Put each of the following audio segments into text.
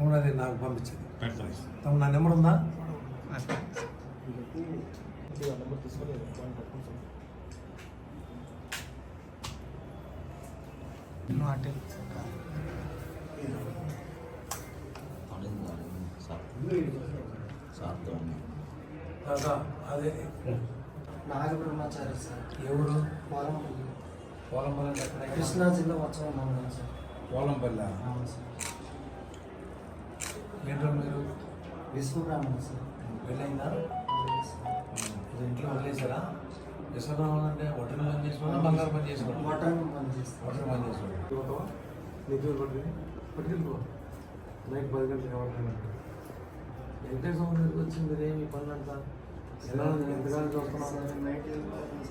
అది నాకు పంపించింది తమ్ముడు నా నెంబర్ ఉందా? కాదా అదే. నాగబ్రహ్మచారి సార్. ఎవరు? పోలంపల్లి. పోలంపల్లి? కృష్ణా జిల్లా సార్. పోలంపల్లి? అవును సార్. ఏంటో మీరు విశ్వబ్రాహ్మణ సార్. పెళ్ళైందా ఇంట్లో వదిలేసారా విశ్వనామం అంటే ఒట్టరి పని చేసుకోవడం బంగారు పని చేసుకోవడం మటన్ పనిచేస్తాం ఒట్టరి పని చేసుకోవడం నిద్ర పట్టుకుని పట్టుకెళ్ళిపో నైట్ పది గంటలకు ఎవరికైనా వెంకటేశ్వర దగ్గరికి వచ్చి మీరేమి పని అంతా ఎలా? ఎంతకాలం సార్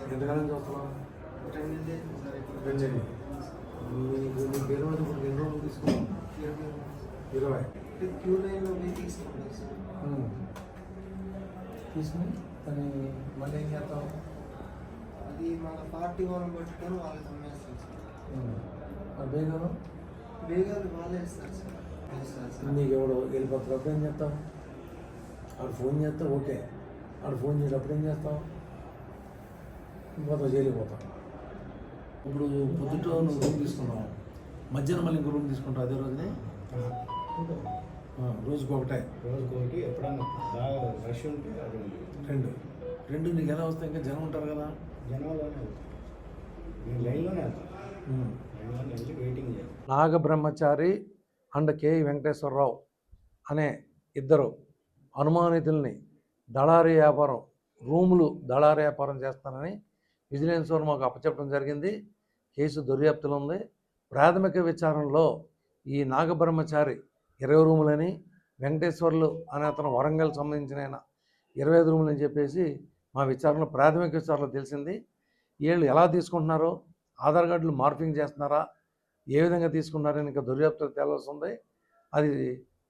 ఎంతకాలం ఇప్పుడు రెండేళ్ళు మీకు మీ పేరు మీద ఇప్పుడు ఎన్ని రోజులు తీసుకున్నావు? ఇరవై. క్యూ లైన్లో పోయి తీసుకుంటాం సార్. తీసుకుని మళ్ళీ ఏం చేస్తావు అది మన పార్టీ వాళ్ళని పట్టుకొని వాళ్ళకి అమ్మేస్తాం సార్. ఉమ్. మరి బేగం వేగాలు వాళ్ళే ఇస్తారు సార్. ఇస్తారు సార్ నీకు ఎవడు వెళ్ళిపోతున్నప్పుడు ఏం చేస్తావు? ఆడు ఫోన్ చేస్తావు ఓకే. ఆడు ఫోన్ చేసేటప్పుడు ఏం చేస్తావు? పోతావు జైలుకి పోతావు. ఇప్పుడు పొద్దుట నువ్వు రూమ్ తీసుకున్నావు. మధ్యాహ్నం మళ్ళీ ఇంకో రూమ్ తీసుకుంటావు అదే రోజునే? రోజుకు ఒకటే రోజుకి ఒకటి ఎప్పుడన్నా బాగా రష్ ఉంటే అది రెండు. రెండు నీకు ఎలా వస్తాయి? ఇంకా జనం ఉంటారు కదా. జనంలోనే నేను లైన్లోనే వెళ్ళి వెయిటింగ్ చేస్తాం. నాగబ్రహ్మచారి అండ్ కె. వెంకటేశ్వరరావు అనే ఇద్దరు అనుమానితుల్ని దళారీ వ్యాపారం రూములు దళారీ వ్యాపారం చేస్తానని విజిలెన్స్ వారు మాకు అప్పచెప్పడం జరిగింది. కేసు దర్యాప్తులో ఉంది. ప్రాథమిక విచారణలో ఈ నాగబ్రహ్మచారి ఇరవై రూములని వెంకటేశ్వర్లు అనే అతను వరంగల్ సంబంధించిన ఆయన. ఇరవై ఐదు రూములు అని చెప్పేసి మా విచారణలో ప్రాథమిక విచారణలో తెలిసింది. వీళ్ళు ఎలా తీసుకుంటున్నారో ఆధార్ కార్డులు మార్పింగ్ చేస్తున్నారా ఏ విధంగా తీసుకున్నారని ఇంకా దర్యాప్తు తేలాల్సి ఉంది. అది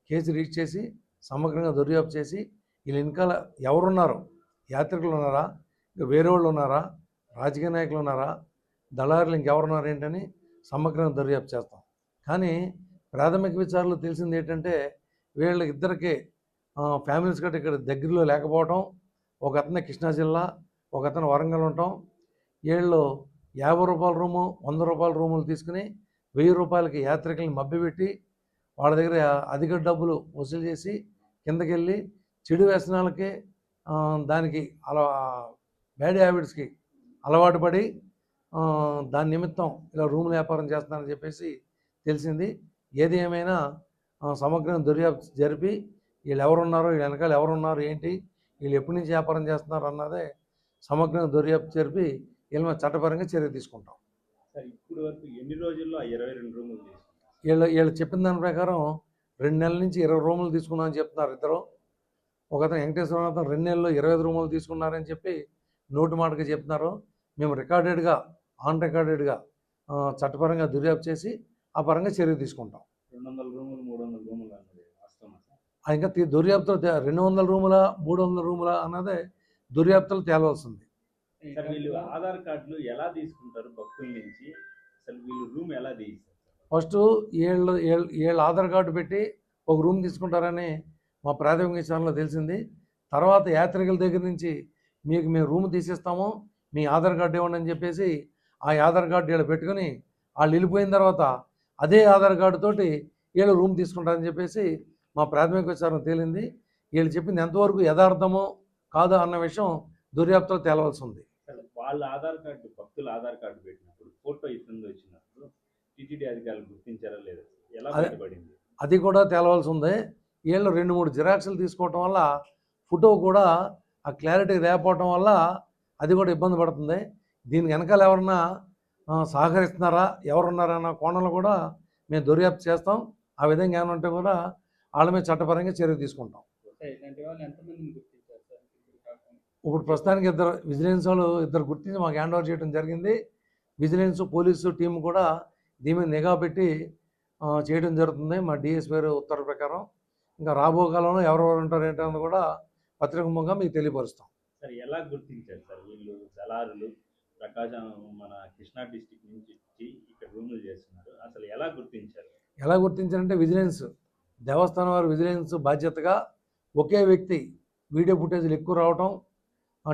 కేసు రీచ్ చేసి సమగ్రంగా దర్యాప్తు చేసి వీళ్ళ వెనకాల ఎవరున్నారు? యాత్రికులు ఉన్నారా? ఇంకా వేరే వాళ్ళు ఉన్నారా? రాజకీయ నాయకులు ఉన్నారా? దళారులు ఇంకెవరున్నారు ఏంటని సమగ్రంగా దర్యాప్తు చేస్తాం. కానీ ప్రాథమిక విచారణలో తెలిసింది ఏంటంటే వీళ్ళ ఇద్దరికి ఫ్యామిలీస్ గట్రా ఇక్కడ దగ్గరలో లేకపోవటం ఒక అతను కృష్ణా జిల్లా ఒక అతను వరంగల్ ఉండటం వీళ్ళు యాభై రూపాయల రూము వంద రూపాయల రూములు తీసుకుని వెయ్యి రూపాయలకి యాత్రికుల్ని మభ్యపెట్టి వాళ్ళ దగ్గర అధిక డబ్బులు వసూలు చేసి కిందకి వెళ్ళి చెడు వ్యసనాలకి దానికి అలా బ్యాడ్ హ్యాబిట్స్కి అలవాటు పడి దాని నిమిత్తం ఇలా రూమ్ వ్యాపారం చేస్తున్నారని చెప్పేసి తెలిసింది. ఏది ఏమైనా ఆ, సమగ్రంగా దర్యాప్తు జరిపి వీళ్ళు ఎవరున్నారో వీళ్ళ వెనకాల ఎవరున్నారు ఏంటి వీళ్ళు ఎప్పటి నుంచి వ్యాపారం చేస్తున్నారు అన్నదే సమగ్రంగా దర్యాప్తు జరిపి వీళ్ళ మీద చట్టపరంగా చర్య తీసుకుంటాం. సార్ ఇప్పుడు వరకు ఎన్ని రోజుల్లో ఇరవై రెండు రూములు వీళ్ళు వీళ్ళు చెప్పిన దాని ప్రకారం రెండు నెలల నుంచి ఇరవై రూములు తీసుకున్నామని చెప్తున్నారు ఇద్దరు. ఒక అతను వెంకటేశ్వర అతను రెండు నెలల్లో ఇరవై ఐదు రూములు తీసుకున్నారని చెప్పి నోటి మాటగా చెప్తున్నారు. మేము రికార్డెడ్గా ఆన్ రికార్డెడ్గా చట్టపరంగా దర్యాప్తు చేసి ఆ పరంగా చర్య తీసుకుంటాం. ఇంకా దర్యాప్తులో రెండు వందల రూముల మూడు వందల రూముల అన్నదే దర్యాప్తులు తేలవలసింది. వీళ్ళు ఆధార్ కార్డులు ఎలా తీసుకుంటారు భక్తుల నుంచి? అసలు వీళ్ళు రూమ్ ఎలా తీస్తారు ఫస్ట్ ఏళ్ళు ఏళ్ళు ఆధార్ కార్డు పెట్టి ఒక రూమ్ తీసుకుంటారని మా ప్రాథమిక విచారణలో తెలిసింది. తర్వాత యాత్రికుల దగ్గర నుంచి మీకు మేము రూమ్ తీసిస్తాము మీ ఆధార్ కార్డు ఇవ్వండి అని చెప్పేసి ఆ ఆధార్ కార్డు వీళ్ళు పెట్టుకొని వాళ్ళు వెళ్ళిపోయిన తర్వాత అదే ఆధార్ కార్డు తోటి వీళ్ళు రూమ్ తీసుకుంటారని చెప్పేసి మా ప్రాథమిక విచారణ తేలింది. వీళ్ళు చెప్పింది ఎంతవరకు యథార్థమో కాదో అన్న విషయం దర్యాప్తులో తేలవలసి ఉంది. వాళ్ళ ఆధార్ కార్డు భక్తుల ఆధార్ కార్డు పెట్టినప్పుడు ఫోటో ఇస్తుంది వచ్చినప్పుడు టీటీడీ అధికారులు గుర్తించారా లేదా? ఎలా అదే. బయటపడింది? అది కూడా తేలవలసి ఉంది. వీళ్ళు రెండు మూడు జిరాక్స్లు తీసుకోవటం వల్ల ఫోటో కూడా ఆ క్లారిటీ లేకపోవటం వల్ల అది కూడా ఇబ్బంది పడుతుంది. దీనికి వెనకాల ఎవరన్నా సహకరిస్తున్నారా? ఎవరున్నారా అన్న కోణంలో కూడా మేము దర్యాప్తు చేస్తాం. ఆ విధంగా ఏమైనా ఉంటే కూడా వాళ్ళ మీద చట్టపరంగా చర్య తీసుకుంటాం. ఇప్పుడు ప్రస్తుతానికి ఇద్దరు విజిలెన్స్ వాళ్ళు ఇద్దరు గుర్తించి మాకు హ్యాండ్ ఓవర్ చేయడం జరిగింది. విజిలెన్స్ పోలీసు టీం కూడా దీని మీద నిఘా పెట్టి చేయడం జరుగుతుంది. మా డిఎస్ గారు ఉత్తర్వు ప్రకారం. ఇంకా రాబో కాలంలో ఎవరెవరు ఉంటారు ఏంటన్నది కూడా పత్రిక ముఖంగా మీకు తెలియపరుస్తాం. సార్ ఎలా గుర్తించారు సార్ వీళ్ళు? దళారులు? ప్రకాశం మన కృష్ణా డిస్టిక్ నుంచి వచ్చి ఇక్కడ రూములు చేస్తున్నారు. అసలు ఎలా గుర్తించారు? ఎలా గుర్తించారంటే విజిలెన్స్. దేవస్థానం వారి విజిలెన్స్ బాధ్యతగా ఒకే వ్యక్తి వీడియో ఫుటేజ్లు ఎక్కువ రావటం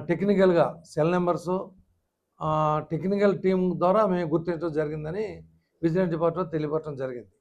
టెక్నికల్గా సెల్ నెంబర్స్ టెక్నికల్ టీం ద్వారా మేము గుర్తించడం జరిగిందని విజిలెన్స్ డిపార్ట్మెంట్ తెలియపరచడం జరిగింది.